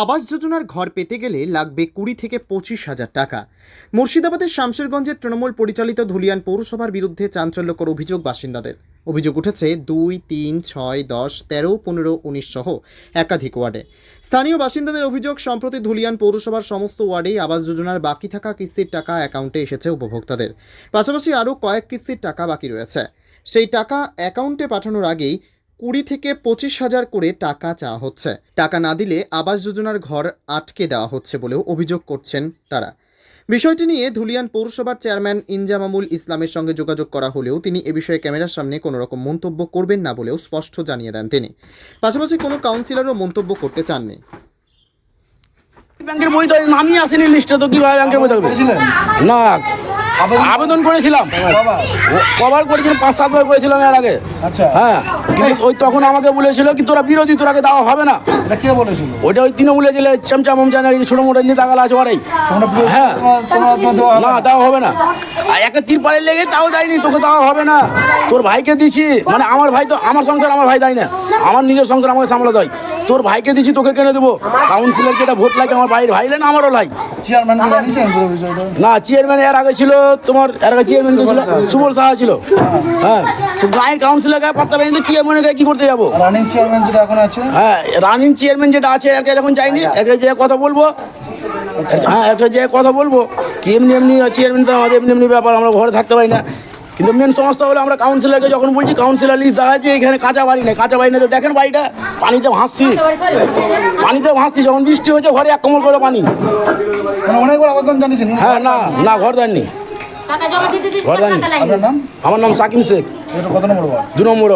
আবাস যোজনার ঘর পেতে গেলে লাগবে কুড়ি থেকে পঁচিশ হাজার টাকা। মুর্শিদাবাদের শামশেরগঞ্জের তৃণমূল পরিচালিত ধুলিয়ান পৌরসভার বিরুদ্ধে চাঞ্চল্যকর অভিযোগ বাসিন্দাদের। অভিযোগ উঠেছে দুই, তিন, ছয়, দশ, তেরো, পনেরো, উনিশ সহ একাধিক ওয়ার্ডে। স্থানীয় বাসিন্দাদের অভিযোগ, সম্প্রতি ধুলিয়ান পৌরসভার সমস্ত ওয়ার্ডেই আবাস যোজনার বাকি থাকা কিস্তির টাকা অ্যাকাউন্টে এসেছে উপভোক্তাদের। পাশাপাশি আরও কয়েক কিস্তির টাকা বাকি রয়েছে। সেই টাকা অ্যাকাউন্টে পাঠানোর আগেই কুড়ি থেকে পঁচিশ হাজার করে টাকা চাওয়া হচ্ছে। টাকা না দিলে আবাস যোজনার ঘর আটকে দেওয়া হচ্ছে বলেও অভিযোগ করছেন তারা। বিষয়টি নিয়ে ধুলিয়ান পৌরসভার চেয়ারম্যান ইনজামামুল ইসলামের সঙ্গে যোগাযোগ করা হলেও তিনি এ বিষয়ে ক্যামেরার সামনে কোনো রকম মন্তব্য করবেন না বলেও স্পষ্ট জানিয়ে দেন তিনি। পাশাপাশি কোনো কাউন্সিলরও মন্তব্য করতে চাননি। ব্যাংকের বই তো নামই আসেনি লিস্টে তো কীভাবে ব্যাংকের বই থাকবে? না। আবেদন করেছিলাম। কবার করেছিলাম পাঁচ সাতবার করেছিলাম এর আগে। আচ্ছা। হ্যাঁ। কিন্তু ওই তখন আমাকে বলেছিল কি তোরা বিরোধী তোরাকে দেওয়া হবে না। এটা কে বলেছিল? ওইটা ওই তৃণমূলে জেলে চামচা মমচা না ছোটো মোটো নিয়ে দাগাল আছে ওরাই। তোমরা বিরোধী, হ্যাঁ। তোমার- তোমরা তোমার দেওয়া হবে না না। দেওয়া হবে না। আর একটা তিরপালে লেগে তাও দেয়নি তোকে দেওয়া হবে না। তোর ভাইকে দিছি। মানে আমার ভাই তো আমার সংসার আমার ভাই দেয় না। আমার নিজের সংসার আমাকে সামলাতে হয়। তোর ভাইকে দিছি তোকে কেনে দেবো? কাউন্সিলরকে এটা ভোট লাগে আমার ভাইয়ের ভাই না আমারও লাই। না চেয়ারম্যান এর আগে ছিল তোমার এর আগে চেয়ারম্যান ছিল সুবল সাহা। ছিল। হ্যাঁ তো গায়ের কাউন্সিলর গায়ে পাত্তা পাইনি তো চেয়ারম্যানের গায়ে কি করতে যাব? রানিং চেয়ারম্যান যেটা এখন আছে? হ্যাঁ রানিং চেয়ারম্যান যেটা আছে এর কাছে এখন যাইনি একে যে কথা বলব হ্যাঁ একটা যে কথা বলব কি এমনি এমনি চেয়ারম্যান তো আমাদের এমনি এমনি ব্যাপার আমরা ঘরে থাকতে পারি না। কিন্তু মেন সমস্যা হলো আমরা কাউন্সিলারকে যখন বলছি কাউন্সিলার লিস্ট দেখা যাচ্ছে এখানে কাঁচা বাড়ি নেই কাঁচা বাড়ি নেই তো দেখেন বাড়িটা পানিতে ভাসছি। পানিতে ভাসছি যখন বৃষ্টি হয়েছে ঘরে এক কমল করে পানি। মানে অনেকবার আবেদন জানিয়েছেন হ্যাঁ না না ঘর দেননি। ঘর আমার নাম সাকিম শেখ। কত নম্বর দু নম্বর